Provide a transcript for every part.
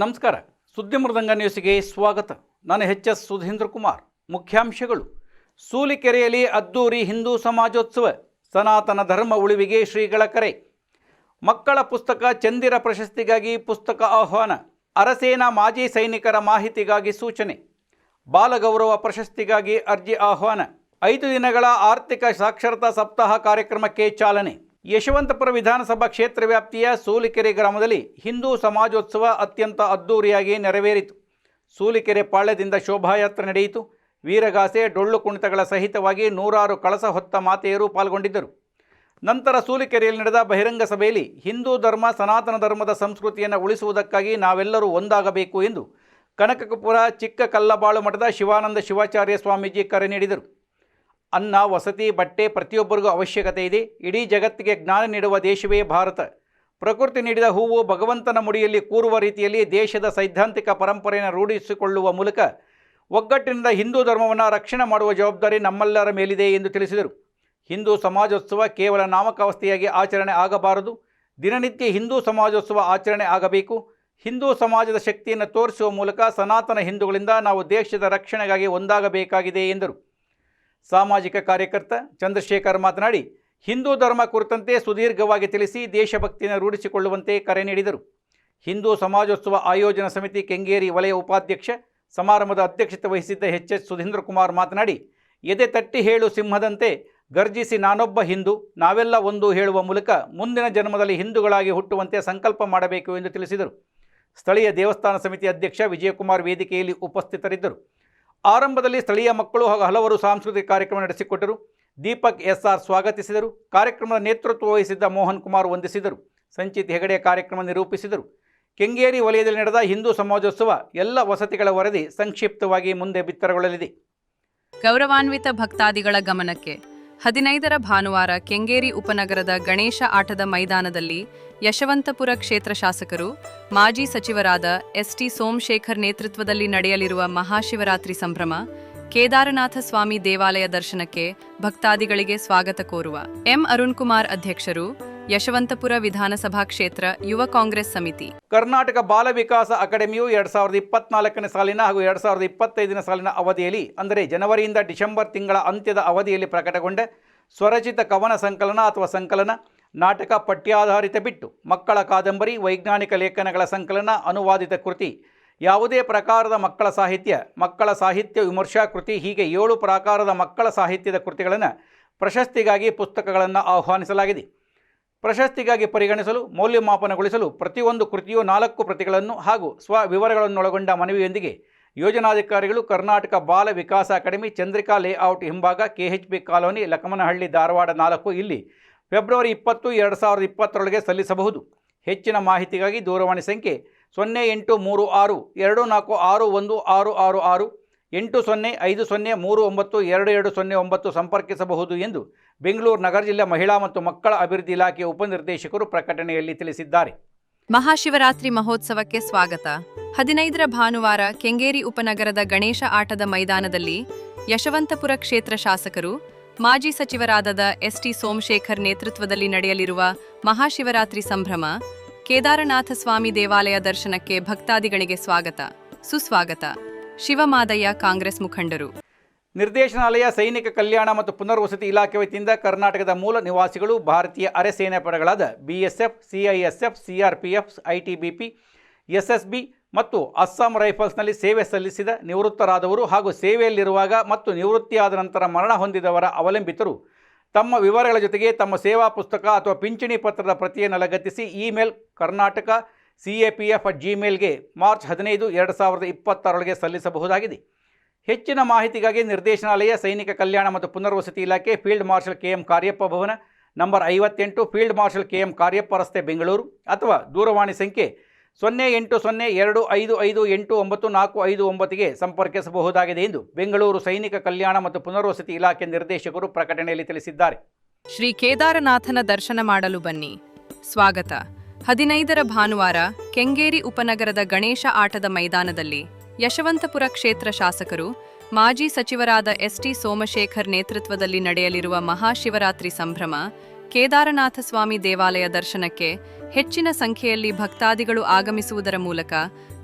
ನಮಸ್ಕಾರ. ಸುದ್ದಿ ಮೃದಂಗ ನ್ಯೂಸ್ಗೆ ಸ್ವಾಗತ. ನಾನು ಎಚ್ ಎಸ್ ಸುಧೀಂದ್ರ ಕುಮಾರ್. ಮುಖ್ಯಾಂಶಗಳು. ಸೂಲಿಕೆರೆಯಲ್ಲಿ ಅದ್ದೂರಿ ಹಿಂದೂ ಸಮಾಜೋತ್ಸವ, ಸನಾತನ ಧರ್ಮ ಉಳಿವಿಗೆ ಶ್ರೀಗಳ ಕರೆ. ಮಕ್ಕಳ ಪುಸ್ತಕ ಚಂದಿರ ಪ್ರಶಸ್ತಿಗಾಗಿ ಪುಸ್ತಕ ಆಹ್ವಾನ, ಅರಸೇನಾ ಮಾಜಿ ಸೈನಿಕರ ಮಾಹಿತಿಗಾಗಿ ಸೂಚನೆ. ಬಾಲಗೌರವ ಪ್ರಶಸ್ತಿಗಾಗಿ ಅರ್ಜಿ ಆಹ್ವಾನ. ಐದು ದಿನಗಳ ಆರ್ಥಿಕ ಸಾಕ್ಷರತಾ ಸಪ್ತಾಹ ಕಾರ್ಯಕ್ರಮಕ್ಕೆ ಚಾಲನೆ. ಯಶವಂತಪುರ ವಿಧಾನಸಭಾ ಕ್ಷೇತ್ರ ವ್ಯಾಪ್ತಿಯ ಸೂಲಿಕೆರೆ ಗ್ರಾಮದಲ್ಲಿ ಹಿಂದೂ ಸಮಾಜೋತ್ಸವ ಅತ್ಯಂತ ಅದ್ದೂರಿಯಾಗಿ ನೆರವೇರಿತು. ಸೂಲಿಕೆರೆ ಪಾಳ್ಯದಿಂದ ಶೋಭಾಯಾತ್ರೆ ನಡೆಯಿತು. ವೀರಗಾಸೆ, ಡೊಳ್ಳು ಕುಣಿತಗಳ ಸಹಿತವಾಗಿ ನೂರಾರು ಕಳಸ ಹೊತ್ತ ಮಾತೆಯರು ಪಾಲ್ಗೊಂಡಿದ್ದರು. ನಂತರ ಸೂಲಿಕೆರೆಯಲ್ಲಿ ನಡೆದ ಬಹಿರಂಗ ಸಭೆಯಲ್ಲಿ ಹಿಂದೂ ಧರ್ಮ, ಸನಾತನ ಧರ್ಮದ ಸಂಸ್ಕೃತಿಯನ್ನು ಉಳಿಸುವುದಕ್ಕಾಗಿ ನಾವೆಲ್ಲರೂ ಒಂದಾಗಬೇಕು ಎಂದು ಕನಕಪುರ ಚಿಕ್ಕ ಕಲ್ಲಬಾಳು ಮಠದ ಶಿವಾನಂದ ಶಿವಾಚಾರ್ಯ ಸ್ವಾಮೀಜಿ ಕರೆ ನೀಡಿದರು. ಅನ್ನ, ವಸತಿ, ಬಟ್ಟೆ ಪ್ರತಿಯೊಬ್ಬರಿಗೂ ಅವಶ್ಯಕತೆ ಇದೆ. ಇಡೀ ಜಗತ್ತಿಗೆ ಜ್ಞಾನ ನೀಡುವ ದೇಶವೇ ಭಾರತ. ಪ್ರಕೃತಿ ನೀಡಿದ ಹೂವು ಭಗವಂತನ ಮುಡಿಯಲ್ಲಿ ಕೂರುವ ರೀತಿಯಲ್ಲಿ ದೇಶದ ಸೈದ್ಧಾಂತಿಕ ಪರಂಪರೆಯನ್ನು ರೂಢಿಸಿಕೊಳ್ಳುವ ಮೂಲಕ ಒಗ್ಗಟ್ಟಿನಿಂದ ಹಿಂದೂ ಧರ್ಮವನ್ನು ರಕ್ಷಣೆ ಮಾಡುವ ಜವಾಬ್ದಾರಿ ನಮ್ಮೆಲ್ಲರ ಮೇಲಿದೆ ಎಂದು ತಿಳಿಸಿದರು. ಹಿಂದೂ ಸಮಾಜೋತ್ಸವ ಕೇವಲ ನಾಮಕಾವಸ್ಥೆಯಾಗಿ ಆಚರಣೆ ಆಗಬಾರದು. ದಿನನಿತ್ಯ ಹಿಂದೂ ಸಮಾಜೋತ್ಸವ ಆಚರಣೆ ಆಗಬೇಕು. ಹಿಂದೂ ಸಮಾಜದ ಶಕ್ತಿಯನ್ನು ತೋರಿಸುವ ಮೂಲಕ ಸನಾತನ ಹಿಂದೂಗಳಿಂದ ನಾವು ದೇಶದ ರಕ್ಷಣೆಗಾಗಿ ಒಂದಾಗಬೇಕಾಗಿದೆ ಎಂದರು. ಸಾಮಾಜಿಕ ಕಾರ್ಯಕರ್ತ ಚಂದ್ರಶೇಖರ್ ಮಾತನಾಡಿ, ಹಿಂದೂ ಧರ್ಮ ಕುರಿತಂತೆ ಸುದೀರ್ಘವಾಗಿ ತಿಳಿಸಿ ದೇಶಭಕ್ತಿಯನ್ನು ರೂಢಿಸಿಕೊಳ್ಳುವಂತೆ ಕರೆ ನೀಡಿದರು. ಹಿಂದೂ ಸಮಾಜೋತ್ಸವ ಆಯೋಜನಾ ಸಮಿತಿ ಕೆಂಗೇರಿ ವಲಯ ಉಪಾಧ್ಯಕ್ಷ ಸಮಾರಂಭದ ಅಧ್ಯಕ್ಷತೆ ವಹಿಸಿದ್ದ ಎಚ್ ಎಚ್ ಸುಧೀಂದ್ರ ಕುಮಾರ್ ಮಾತನಾಡಿ, ಎದೆ ತಟ್ಟಿ ಹೇಳು ಸಿಂಹದಂತೆ ಗರ್ಜಿಸಿ ನಾನೊಬ್ಬ ಹಿಂದೂ, ನಾವೆಲ್ಲ ಒಂದು ಹೇಳುವ ಮೂಲಕ ಮುಂದಿನ ಜನ್ಮದಲ್ಲಿ ಹಿಂದೂಗಳಾಗಿ ಹುಟ್ಟುವಂತೆ ಸಂಕಲ್ಪ ಮಾಡಬೇಕು ಎಂದು ತಿಳಿಸಿದರು. ಸ್ಥಳೀಯ ದೇವಸ್ಥಾನ ಸಮಿತಿ ಅಧ್ಯಕ್ಷ ವಿಜಯಕುಮಾರ್ ವೇದಿಕೆಯಲ್ಲಿ ಉಪಸ್ಥಿತರಿದ್ದರು. ಆರಂಭದಲ್ಲಿ ಸ್ಥಳೀಯ ಮಕ್ಕಳು ಹಾಗೂ ಹಲವರು ಸಾಂಸ್ಕೃತಿಕ ಕಾರ್ಯಕ್ರಮ ನಡೆಸಿಕೊಟ್ಟರು. ದೀಪಕ್ ಎಸ್ ಆರ್ ಸ್ವಾಗತಿಸಿದರು. ಕಾರ್ಯಕ್ರಮದ ನೇತೃತ್ವ ವಹಿಸಿದ್ದ ಮೋಹನ್ ಕುಮಾರ್ ವಂದಿಸಿದರು. ಸಂಚಿತ್ ಹೆಗಡೆ ಕಾರ್ಯಕ್ರಮ ನಿರೂಪಿಸಿದರು. ಕೆಂಗೇರಿ ವಲಯದಲ್ಲಿ ನಡೆದ ಹಿಂದೂ ಸಮಾಜೋತ್ಸವ ಎಲ್ಲ ವಸತಿಗಳ ವರದಿ ಸಂಕ್ಷಿಪ್ತವಾಗಿ ಮುಂದೆ ಬಿತ್ತರಗೊಳ್ಳಲಿದೆ. ಗೌರವಾನ್ವಿತ ಭಕ್ತಾದಿಗಳ ಗಮನಕ್ಕೆ ಹದಿನೈದರ ಭಾನುವಾರ ಕೆಂಗೇರಿ ಉಪನಗರದ ಗಣೇಶ ಆಟದ ಮೈದಾನದಲ್ಲಿ ಯಶವಂತಪುರ ಕ್ಷೇತ್ರ ಶಾಸಕರು, ಮಾಜಿ ಸಚಿವರಾದ ಎಸ್ಟಿ ಸೋಮಶೇಖರ್ ನೇತೃತ್ವದಲ್ಲಿ ನಡೆಯಲಿರುವ ಮಹಾಶಿವರಾತ್ರಿ ಸಂಭ್ರಮ, ಕೇದಾರನಾಥ ಸ್ವಾಮಿ ದೇವಾಲಯ ದರ್ಶನಕ್ಕೆ ಭಕ್ತಾದಿಗಳಿಗೆ ಸ್ವಾಗತ ಕೋರುವ ಎಂ ಅರುಣ್ ಕುಮಾರ್ ಅಧ್ಯಕ್ಷರು ಯಶವಂತಪುರ ವಿಧಾನಸಭಾ ಕ್ಷೇತ್ರ ಯುವ ಕಾಂಗ್ರೆಸ್ ಸಮಿತಿ. ಕರ್ನಾಟಕ ಬಾಲ ವಿಕಾಸ ಅಕಾಡೆಮಿಯು ಎರಡು ಸಾವಿರದ ಇಪ್ಪತ್ನಾಲ್ಕನೇ ಸಾಲಿನ ಹಾಗೂ ಎರಡು ಸಾವಿರದ ಇಪ್ಪತ್ತೈದನೇ ಸಾಲಿನ ಅವಧಿಯಲ್ಲಿ, ಅಂದರೆ ಜನವರಿಯಿಂದ ಡಿಸೆಂಬರ್ ತಿಂಗಳ ಅಂತ್ಯದ ಅವಧಿಯಲ್ಲಿ ಪ್ರಕಟಗೊಂಡ ಸ್ವರಚಿತ ಕವನ ಸಂಕಲನ ಅಥವಾ ಸಂಕಲನ ನಾಟಕ ಪಠ್ಯಾಧಾರಿತ ಬಿಟ್ಟು, ಮಕ್ಕಳ ಕಾದಂಬರಿ, ವೈಜ್ಞಾನಿಕ ಲೇಖನಗಳ ಸಂಕಲನ, ಅನುವಾದಿತ ಕೃತಿ, ಯಾವುದೇ ಪ್ರಕಾರದ ಮಕ್ಕಳ ಸಾಹಿತ್ಯ ಮಕ್ಕಳ ಸಾಹಿತ್ಯ ವಿಮರ್ಶಾ ಕೃತಿ, ಹೀಗೆ ಏಳು ಪ್ರಕಾರದ ಮಕ್ಕಳ ಸಾಹಿತ್ಯದ ಕೃತಿಗಳನ್ನು ಪ್ರಶಸ್ತಿಗಾಗಿ ಪುಸ್ತಕಗಳನ್ನು ಆಹ್ವಾನಿಸಲಾಗಿದೆ. ಪ್ರಶಸ್ತಿಗಾಗಿ ಪರಿಗಣಿಸಲು, ಮೌಲ್ಯಮಾಪನಗೊಳಿಸಲು ಪ್ರತಿಯೊಂದು ಕೃತಿಯು ನಾಲ್ಕು ಪ್ರತಿಗಳನ್ನು ಹಾಗೂ ಸ್ವ ವಿವರಗಳನ್ನೊಳಗೊಂಡ ಮನವಿಯೊಂದಿಗೆ ಯೋಜನಾಧಿಕಾರಿಗಳು ಕರ್ನಾಟಕ ಬಾಲ ವಿಕಾಸ ಅಕಾಡೆಮಿ, ಚಂದ್ರಿಕಾ ಲೇಔಟ್ ಹಿಂಭಾಗ ಕೆಎಚ್ಬಿ ಕಾಲೋನಿ ಲಕಮನಹಳ್ಳಿ ಧಾರವಾಡ ನಾಲ್ಕು ಇಲ್ಲಿ ಫೆಬ್ರವರಿ ಇಪ್ಪತ್ತು, ಎರಡು ಸಾವಿರದ ಇಪ್ಪತ್ತರೊಳಗೆ ಸಲ್ಲಿಸಬಹುದು. ಹೆಚ್ಚಿನ ಮಾಹಿತಿಗಾಗಿ ದೂರವಾಣಿ ಸಂಖ್ಯೆ ಸೊನ್ನೆ ಎಂಟು ಮೂರು ಆರು ಎರಡು ನಾಲ್ಕು ಆರು ಒಂದು ಆರು ಆರು ಆರು ಎಂಟು ಸೊನ್ನೆ ಐದು ಸೊನ್ನೆ ಮೂರು ಒಂಬತ್ತು ಎರಡು ಎರಡು ಸೊನ್ನೆ ಒಂಬತ್ತು ಸಂಪರ್ಕಿಸಬಹುದು ಎಂದು ಬೆಂಗಳೂರು ನಗರ ಜಿಲ್ಲೆ ಮಹಿಳಾ ಮತ್ತು ಮಕ್ಕಳ ಅಭಿವೃದ್ಧಿ ಇಲಾಖೆಯ ಉಪನಿರ್ದೇಶಕರು ಪ್ರಕಟಣೆಯಲ್ಲಿ ತಿಳಿಸಿದ್ದಾರೆ. ಮಹಾಶಿವರಾತ್ರಿ ಮಹೋತ್ಸವಕ್ಕೆ ಸ್ವಾಗತ. ಹದಿನೈದರ ಭಾನುವಾರ ಕೆಂಗೇರಿ ಉಪನಗರದ ಗಣೇಶ ಆಟದ ಮೈದಾನದಲ್ಲಿ ಯಶವಂತಪುರ ಕ್ಷೇತ್ರ ಶಾಸಕರು, ಮಾಜಿ ಸಚಿವರಾದ ಎಸ್ಟಿ ಸೋಮಶೇಖರ್ ನೇತೃತ್ವದಲ್ಲಿ ನಡೆಯಲಿರುವ ಮಹಾಶಿವರಾತ್ರಿ ಸಂಭ್ರಮ, ಕೇದಾರನಾಥ ಸ್ವಾಮಿ ದೇವಾಲಯ ದರ್ಶನಕ್ಕೆ ಭಕ್ತಾದಿಗಳಿಗೆ ಸ್ವಾಗತ. ಸುಸ್ವಾಗತ. ಶಿವಮಾದಯ್ಯ ಕಾಂಗ್ರೆಸ್ ಮುಖಂಡರು. ನಿರ್ದೇಶನಾಲಯ, ಸೈನಿಕ ಕಲ್ಯಾಣ ಮತ್ತು ಪುನರ್ವಸತಿ ಇಲಾಖೆ ವತಿಯಿಂದ ಕರ್ನಾಟಕದ ಮೂಲ ನಿವಾಸಿಗಳು, ಭಾರತೀಯ ಅರೆ ಸೇನಾ ಪಡೆಗಳಾದ BSF CISF CRPF ITBP SSB ಮತ್ತು ಅಸ್ಸಾಂ ರೈಫಲ್ಸ್ನಲ್ಲಿ ಸೇವೆ ಸಲ್ಲಿಸಿದ ನಿವೃತ್ತರಾದವರು ಹಾಗೂ ಸೇವೆಯಲ್ಲಿರುವಾಗ ಮತ್ತು ನಿವೃತ್ತಿಯಾದ ನಂತರ ಮರಣ ಹೊಂದಿದವರ ಅವಲಂಬಿತರು. ತಮ್ಮ ವಿವರಗಳ ಜೊತೆಗೆ ತಮ್ಮ ಸೇವಾ ಪುಸ್ತಕ ಅಥವಾ ಪಿಂಚಣಿ ಪತ್ರದ ಪ್ರತಿಯನ್ನು ಲಗತ್ತಿಸಿ email Karnataka C A P F ಜಿಮೇಲ್ಗೆ March ಹದಿನೈದು, ಎರಡು ಸಾವಿರದ ಇಪ್ಪತ್ತರೊಳಗೆ ಸಲ್ಲಿಸಬಹುದಾಗಿದೆ. ಹೆಚ್ಚಿನ ಮಾಹಿತಿಗಾಗಿ ನಿರ್ದೇಶನಾಲಯ, ಸೈನಿಕ ಕಲ್ಯಾಣ ಮತ್ತು ಪುನರ್ವಸತಿ ಇಲಾಖೆ, field marshal K M Cariappa ಭವನ, ನಂಬರ್ ಐವತ್ತೆಂಟು, field marshal K M Cariappa ರಸ್ತೆ, ಬೆಂಗಳೂರು, ಅಥವಾ ದೂರವಾಣಿ ಸಂಖ್ಯೆ ಸೊನ್ನೆ ಎಂಟು ಸೊನ್ನೆ ಎರಡು ಐದು ಐದು ಎಂಟು ಒಂಬತ್ತು ನಾಲ್ಕು ಐದು ಒಂಬತ್ತಿಗೆ ಸಂಪರ್ಕಿಸಬಹುದಾಗಿದೆ ಎಂದು ಬೆಂಗಳೂರು ಸೈನಿಕ ಕಲ್ಯಾಣ ಮತ್ತು ಪುನರ್ವಸತಿ ಇಲಾಖೆ ನಿರ್ದೇಶಕರು ಪ್ರಕಟಣೆಯಲ್ಲಿ ತಿಳಿಸಿದ್ದಾರೆ. ಶ್ರೀ ಕೇದಾರನಾಥನ ದರ್ಶನ ಮಾಡಲು ಬನ್ನಿ. ಸ್ವಾಗತ. ಹದಿನೈದರ ಭಾನುವಾರ ಕೆಂಗೇರಿ ಉಪನಗರದ ಗಣೇಶ ಆಟದ ಮೈದಾನದಲ್ಲಿ ಯಶವಂತಪುರ ಕ್ಷೇತ್ರ ಶಾಸಕರು, ಮಾಜಿ ಸಚಿವರಾದ ಎಸ್ಟಿ ಸೋಮಶೇಖರ್ ನೇತೃತ್ವದಲ್ಲಿ ನಡೆಯಲಿರುವ ಮಹಾಶಿವರಾತ್ರಿ ಸಂಭ್ರಮ ಕೇದಾರನಾಥ ಸ್ವಾಮಿ ದೇವಾಲಯ ದರ್ಶನಕ್ಕೆ ಹೆಚ್ಚಿನ ಸಂಖ್ಯೆಯಲ್ಲಿ ಭಕ್ತಾದಿಗಳು ಆಗಮಿಸುವುದರ ಮೂಲಕ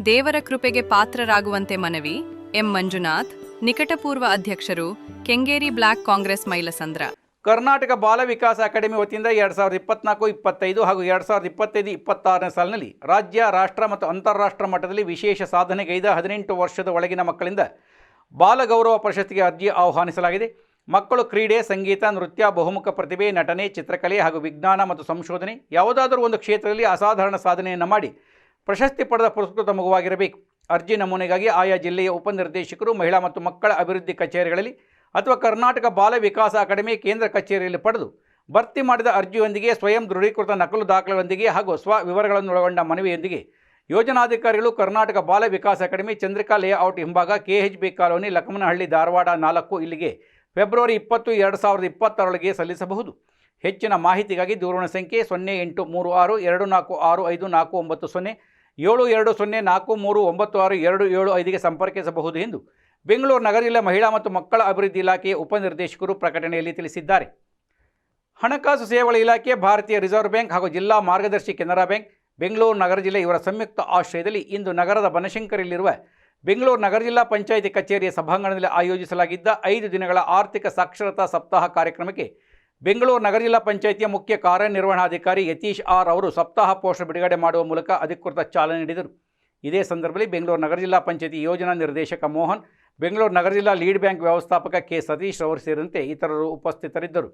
ದೇವರ ಕೃಪೆಗೆ ಪಾತ್ರರಾಗುವಂತೆ ಮನವಿ, ಎಂ ಮಂಜುನಾಥ್, ನಿಕಟಪೂರ್ವ ಅಧ್ಯಕ್ಷರು, ಕೆಂಗೇರಿ ಬ್ಲಾಕ್ ಕಾಂಗ್ರೆಸ್ ಮೈಲಸಂದ್ರ. ಕರ್ನಾಟಕ ಬಾಲ ವಿಕಾಸ ಅಕಾಡೆಮಿ ವತಿಯಿಂದ ಎರಡು ಸಾವಿರದ ಇಪ್ಪತ್ನಾಲ್ಕು, ಇಪ್ಪತ್ತೈದು ಹಾಗೂ ಎರಡು ಸಾವಿರದ ಇಪ್ಪತ್ತೈದು, ಇಪ್ಪತ್ತಾರನೇ ಸಾಲಿನಲ್ಲಿ ರಾಜ್ಯ, ರಾಷ್ಟ್ರ ಮತ್ತು ಅಂತಾರಾಷ್ಟ್ರ ಮಟ್ಟದಲ್ಲಿ ವಿಶೇಷ ಸಾಧನೆಗೈದ ಹದಿನೆಂಟು ವರ್ಷದ ಒಳಗಿನ ಮಕ್ಕಳಿಂದ ಬಾಲಗೌರವ ಪ್ರಶಸ್ತಿಗೆ ಅರ್ಜಿ ಆಹ್ವಾನಿಸಲಾಗಿದೆ. ಮಕ್ಕಳು ಕ್ರೀಡೆ, ಸಂಗೀತ, ನೃತ್ಯ, ಬಹುಮುಖ ಪ್ರತಿಭೆ, ನಟನೆ, ಚಿತ್ರಕಲೆ ಹಾಗೂ ವಿಜ್ಞಾನ ಮತ್ತು ಸಂಶೋಧನೆ ಯಾವುದಾದರೂ ಒಂದು ಕ್ಷೇತ್ರದಲ್ಲಿ ಅಸಾಧಾರಣ ಸಾಧನೆಯನ್ನು ಮಾಡಿ ಪ್ರಶಸ್ತಿ ಪಡೆದ ಪುರಸ್ಕೃತ ಮಗುವಾಗಿರಬೇಕು. ಅರ್ಜಿ ನಮೂನೆಗಾಗಿ ಆಯಾ ಜಿಲ್ಲೆಯ ಉಪನಿರ್ದೇಶಕರು, ಮಹಿಳಾ ಮತ್ತು ಮಕ್ಕಳ ಅಭಿವೃದ್ಧಿ ಕಚೇರಿಗಳಲ್ಲಿ ಅಥವಾ ಕರ್ನಾಟಕ ಬಾಲ ವಿಕಾಸ ಅಕಾಡೆಮಿ ಕೇಂದ್ರ ಕಚೇರಿಯಲ್ಲಿ ಪಡೆದು ಭರ್ತಿ ಮಾಡಿದ ಅರ್ಜಿಯೊಂದಿಗೆ ಸ್ವಯಂ ದೃಢೀಕೃತ ನಕಲು ದಾಖಲೆಯೊಂದಿಗೆ ಹಾಗೂ ಸ್ವ ವಿವರಗಳನ್ನು ಒಳಗೊಂಡ ಮನವಿಯೊಂದಿಗೆ ಯೋಜನಾಧಿಕಾರಿಗಳು ಕರ್ನಾಟಕ ಬಾಲ ವಿಕಾಸ ಅಕಾಡೆಮಿ ಚಂದ್ರಿಕಾ ಲೇಔಟ್ ಹಿಂಭಾಗ ಕೆಎಚ್ಬಿ ಕಾಲೋನಿ ಲಕ್ಮನಹಳ್ಳಿ ಧಾರವಾಡ ನಾಲ್ಕು ಇಲ್ಲಿಗೆ ಫೆಬ್ರವರಿ ಇಪ್ಪತ್ತು ಎರಡು ಸಾವಿರದ ಇಪ್ಪತ್ತರೊಳಗೆ ಸಲ್ಲಿಸಬಹುದು. ಹೆಚ್ಚಿನ ಮಾಹಿತಿಗಾಗಿ ದೂರವಾಣಿ ಸಂಖ್ಯೆ ಸೊನ್ನೆ ಎಂಟು ಮೂರು ಆರು ಎರಡು ನಾಲ್ಕು ಆರು ಐದು ನಾಲ್ಕು ಒಂಬತ್ತು ಸೊನ್ನೆ ಏಳು ಎರಡು ಸೊನ್ನೆ ನಾಲ್ಕು ಮೂರು ಒಂಬತ್ತು ಆರು ಎರಡು ಏಳು ಐದಿಗೆ ಸಂಪರ್ಕಿಸಬಹುದು ಎಂದು ಬೆಂಗಳೂರು ನಗರ ಜಿಲ್ಲಾ ಮಹಿಳಾ ಮತ್ತು ಮಕ್ಕಳ ಅಭಿವೃದ್ಧಿ ಇಲಾಖೆಯ ಉಪನಿರ್ದೇಶಕರು ಪ್ರಕಟಣೆಯಲ್ಲಿ ತಿಳಿಸಿದ್ದಾರೆ. ಹಣಕಾಸು ಸೇವೆಗಳ ಇಲಾಖೆ, ಭಾರತೀಯ ರಿಸರ್ವ್ ಬ್ಯಾಂಕ್ ಹಾಗೂ ಜಿಲ್ಲಾ ಮಾರ್ಗದರ್ಶಿ ಕೆನರಾ ಬ್ಯಾಂಕ್, ಬೆಂಗಳೂರು ನಗರ ಜಿಲ್ಲೆ ಇವರ ಸಂಯುಕ್ತ ಆಶ್ರಯದಲ್ಲಿ ಇಂದು ನಗರದ ಬನಶಂಕರಿಯಲ್ಲಿರುವ ಬೆಂಗಳೂರು ನಗರ ಜಿಲ್ಲಾ ಪಂಚಾಯಿತಿ ಕಚೇರಿಯ ಸಭಾಂಗಣದಲ್ಲಿ ಆಯೋಜಿಸಲಾಗಿದ್ದ ಐದು ದಿನಗಳ ಆರ್ಥಿಕ ಸಾಕ್ಷರತಾ ಸಪ್ತಾಹ ಕಾರ್ಯಕ್ರಮಕ್ಕೆ ಬೆಂಗಳೂರು ನಗರ ಜಿಲ್ಲಾ ಪಂಚಾಯಿತಿಯ ಮುಖ್ಯ ಕಾರ್ಯನಿರ್ವಹಣಾಧಿಕಾರಿ ಯತೀಶ್ ಆರ್ ಅವರು ಸಪ್ತಾಹ ಪೋಷ ಬಿಡುಗಡೆ ಮಾಡುವ ಮೂಲಕ ಅಧಿಕೃತ ಚಾಲನೆ ನೀಡಿದರು. ಇದೇ ಸಂದರ್ಭದಲ್ಲಿ ಬೆಂಗಳೂರು ನಗರ ಜಿಲ್ಲಾ ಪಂಚಾಯಿತಿ ಯೋಜನಾ ನಿರ್ದೇಶಕ ಮೋಹನ್ ಬೆಂಗಳೂರು ನಗರ ಜಿಲ್ಲಾ ಲೀಡ್ ಬ್ಯಾಂಕ್ ವ್ಯವಸ್ಥಾಪಕ ಕೆ ಸತೀಶ್ ಅವರು ಸೇರಿದಂತೆ ಇತರರು ಉಪಸ್ಥಿತರಿದ್ದರು.